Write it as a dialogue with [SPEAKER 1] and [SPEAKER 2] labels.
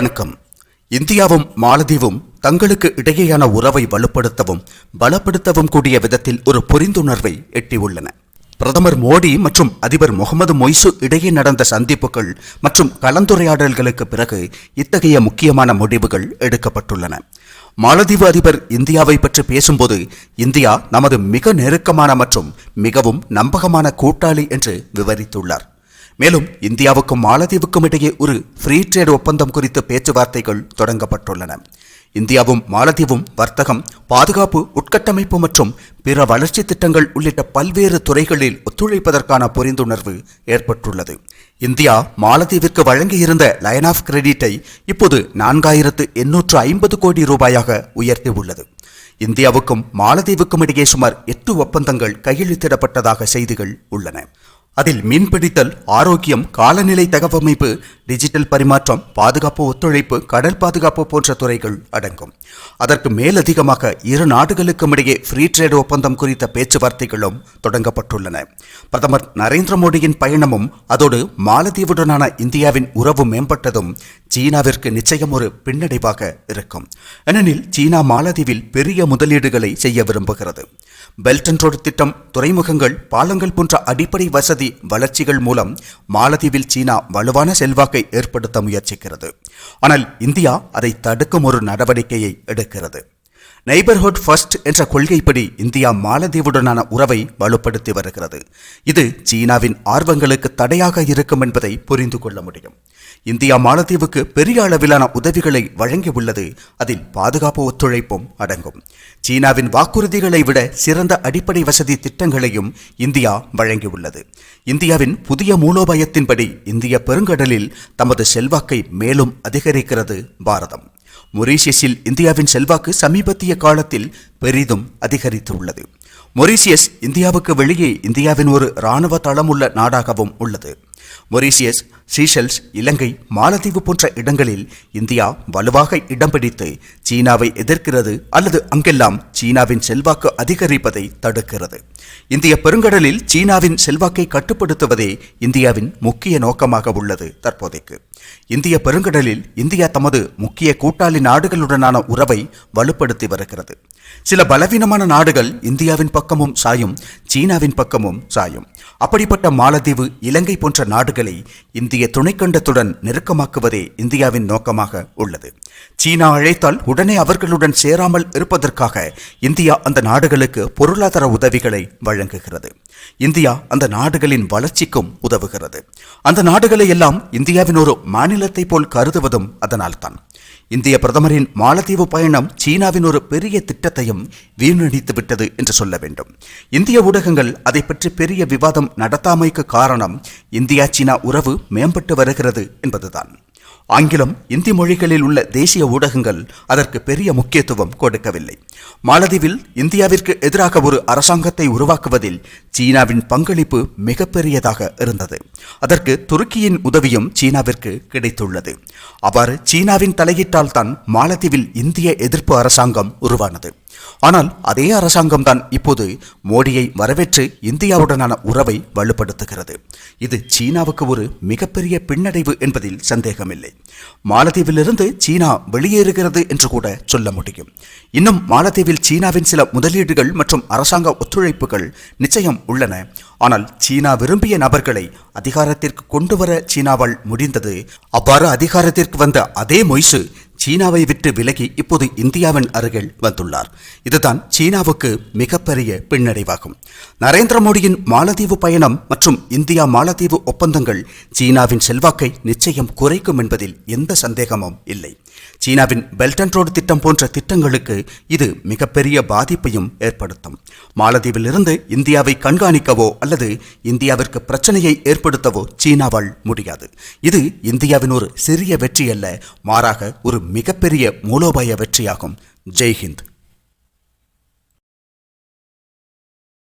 [SPEAKER 1] வணக்கம். இந்தியாவும் மாலதீவும் தங்களுக்கு இடையேயான உறவை வலுப்படுத்தவும் பலப்படுத்தவும் கூடிய விதத்தில் ஒரு புரிந்துணர்வை எட்டியுள்ளன. பிரதமர் மோடி மற்றும் அதிபர் முகமது மொய்சு இடையே நடந்த சந்திப்புகள் மற்றும் கலந்துரையாடல்களுக்கு பிறகு இத்தகைய முக்கியமான முடிவுகள் எடுக்கப்பட்டுள்ளன. மாலதீவு அதிபர் இந்தியாவை பற்றி பேசும்போது இந்தியா நமது மிக நெருக்கமான மற்றும் மிகவும் நம்பகமான கூட்டாளி என்று விவரித்துள்ளார். மேலும் இந்தியாவுக்கும் மாலத்தீவுக்கும் இடையே ஒரு ஃப்ரீ ட்ரேட் ஒப்பந்தம் குறித்த பேச்சுவார்த்தைகள் தொடங்கப்பட்டுள்ளன. இந்தியாவும் மாலத்தீவும் வர்த்தகம் பாதுகாப்பு உட்கட்டமைப்பு மற்றும் பிற வளர்ச்சி திட்டங்கள் உள்ளிட்ட பல்வேறு துறைகளில் ஒத்துழைப்பதற்கான புரிந்துணர்வு ஏற்பட்டுள்ளது. இந்தியா மாலத்தீவிற்கு வழங்கியிருந்த லைன் ஆஃப் கிரெடிட்டை இப்போது நான்காயிரத்து எண்ணூற்று ஐம்பது கோடி ரூபாயாக உயர்த்தியுள்ளது. இந்தியாவுக்கும் மாலத்தீவுக்கும் இடையே சுமார் எட்டு ஒப்பந்தங்கள் கையெழுத்திடப்பட்டதாக செய்திகள் உள்ளன. அதில் மீன்பிடித்தல் ஆரோக்கியம் காலநிலை தகவமைப்பு டிஜிட்டல் பரிமாற்றம் பாதுகாப்பு ஒத்துழைப்பு கடல் பாதுகாப்பு போன்ற துறைகள் அடங்கும். அதற்கு மேலதிகமாக இரு நாடுகளுக்கும் இடையே ஃப்ரீ ட்ரேட் ஒப்பந்தம் குறித்த பேச்சுவார்த்தைகளும் தொடங்கப்பட்டுள்ளன. பிரதமர் நரேந்திர மோடியின் பயணமும் அதோடு மாலத்தீவுடனான இந்தியாவின் உறவு மேம்பட்டதும் சீனாவிற்கு நிச்சயம் ஒரு பின்னடைவாக இருக்கும். ஏனெனில் சீனா மாலத்தீவில் பெரிய முதலீடுகளை செய்ய விரும்புகிறது. பெல்ட் அண்ட் ரோடு திட்டம் துறைமுகங்கள் பாலங்கள் போன்ற அடிப்படை வசதி வளர்ச்சிகள் மூலம் மாலத்தீவில் சீனா வலுவான செல்வாக்கை ஏற்படுத்த முயற்சிக்கிறது. ஆனால் இந்தியா அதை தடுக்கும் ஒரு நடவடிக்கையை எடுக்கிறது. நெய்பர்ஹுட் ஃபர்ஸ்ட் என்ற கொள்கைப்படி இந்தியா மாலத்தீவுடனான உறவை வலுப்படுத்தி வருகிறது. இது சீனாவின் ஆர்வங்களுக்கு தடையாக இருக்கும் என்பதை புரிந்து கொள்ள முடியும். இந்தியா மாலத்தீவுக்கு பெரிய அளவிலான உதவிகளை வழங்கியுள்ளது அதில் பாதுகாப்பு ஒத்துழைப்பும் அடங்கும். சீனாவின் வாக்குறுதிகளை விட சிறந்த அடிப்படை வசதி திட்டங்களையும் இந்தியா வழங்கியுள்ளது இந்தியாவின் புதிய மூலோபாயத்தின்படி இந்திய பெருங்கடலில் தமது செல்வாக்கை மேலும் அதிகரிக்கிறது பாரதம். மொரீஷியஸில் இந்தியாவின் செல்வாக்கு சமீபத்திய காலத்தில் பெரிதும் அதிகரித்துள்ளது. மொரீஷியஸ் இந்தியாவுக்கு வெளியே இந்தியாவின் ஒரு இராணுவ தளம் உள்ள நாடாகவும் உள்ளது. மொரீசியஸ் சீஷல்ஸ் இலங்கை மாலத்தீவு போன்ற இடங்களில் இந்தியா வலுவாக இடம் பிடித்து சீனாவை எதிர்க்கிறது அல்லது அங்கெல்லாம் சீனாவின் செல்வாக்கு அதிகரிப்பதை தடுக்கிறது. இந்திய பெருங்கடலில் சீனாவின் செல்வாக்கை கட்டுப்படுத்துவதே இந்தியாவின் முக்கிய நோக்கமாக உள்ளது தற்போதைக்கு. இந்திய பெருங்கடலில் இந்தியா தமது முக்கிய கூட்டாளி நாடுகளுடனான உறவை வலுப்படுத்தி வருகிறது. சில பலவீனமான நாடுகள் இந்தியாவின் பக்கமும் சாயும் சீனாவின் பக்கமும் சாயும். அப்படிப்பட்ட மாலத்தீவு இலங்கை போன்ற நாடுகளை இந்திய இந்திய துணைக்கண்டத்துடன் நெருக்கமாக்குவதே இந்தியாவின் நோக்கமாக உள்ளது. சீனா அழைத்தால் உடனே அவர்களுடன் சேராமல் இருப்பதற்காக இந்தியா அந்த நாடுகளுக்கு பொருளாதார உதவிகளை வழங்குகிறது. இந்தியா அந்த நாடுகளின் வளர்ச்சிக்கும் உதவுகிறது. அந்த நாடுகளை எல்லாம் இந்தியாவின் ஒரு மாநிலத்தை போல் கருதுவதும் அதனால்தான். இந்திய பிரதமரின் மாலத்தீவு பயணம் சீனாவின் ஒரு பெரிய திட்டத்தையும் வீணடித்து விட்டது என்று சொல்ல வேண்டும். இந்திய ஊடகங்கள் அதை பற்றி பெரிய விவாதம் நடத்தாமைக்கு காரணம் இந்தியா சீனா உறவு மேம்பட்டு வருகிறது என்பதுதான். ஆங்கிலம் இந்தி மொழிகளில் உள்ள தேசிய ஊடகங்கள் அதற்கு பெரிய முக்கியத்துவம் கொடுக்கவில்லை. மாலதீவில் இந்தியாவிற்கு எதிராக ஒரு அரசாங்கத்தை உருவாக்குவதில் சீனாவின் பங்களிப்பு மிகப்பெரியதாக இருந்தது. அதற்கு துருக்கியின் உதவியும் சீனாவிற்கு கிடைத்துள்ளது. அவ்வாறு சீனாவின் தலையீட்டால் தான் மாலதீவில் இந்திய எதிர்ப்பு அரசாங்கம் உருவானது. ஆனால் அதே அரசாங்கம் தான் இப்போது மோடியை வரவேற்று இந்தியாவுடனான உறவை வலுப்படுத்துகிறது. இது சீனாவுக்கு ஒரு மிகப்பெரிய பின்னடைவு என்பதில் சந்தேகமில்லை. மாலத்தீவிலிருந்து சீனா வெளியேறுகிறது என்று கூட சொல்ல முடியும். இன்னும் மாலத்தீவில் சீனாவின் சில முதலீடுகள் மற்றும் அரசாங்க ஒத்துழைப்புகள் நிச்சயம் உள்ளன. ஆனால் சீனா விரும்பிய நபர்களை அதிகாரத்திற்கு கொண்டு வர சீனாவால் முடிந்தது. அவ்வாறு அதிகாரத்திற்கு வந்த அதே மொய்சு சீனாவை விட்டு விலகி இப்போது இந்தியாவின் அருகில் வந்துள்ளார். இதுதான் சீனாவுக்கு மிகப்பெரிய பின்னடைவாகும். நரேந்திர மோடியின் மாலத்தீவு பயணம் மற்றும் இந்தியா மாலத்தீவு ஒப்பந்தங்கள் சீனாவின் செல்வாக்கை நிச்சயம் குறைக்கும் என்பதில் எந்த சந்தேகமும் இல்லை. சீனாவின் பெல்ட் அண்ட் ரோடு திட்டம் போன்ற திட்டங்களுக்கு இது மிகப்பெரிய பாதிப்பையும் ஏற்படுத்தும். மாலத்தீவிலிருந்து இந்தியாவை கண்காணிக்கவோ அல்லது இந்தியாவிற்கு பிரச்சனையை ஏற்படுத்தவோ சீனாவால் முடியாது. இது இந்தியாவின் ஒரு சிறிய வெற்றி அல்ல மாறாக ஒரு மிகப்பெரிய மூலோபாய வெற்றியாகும். ஜெய்ஹிந்த்.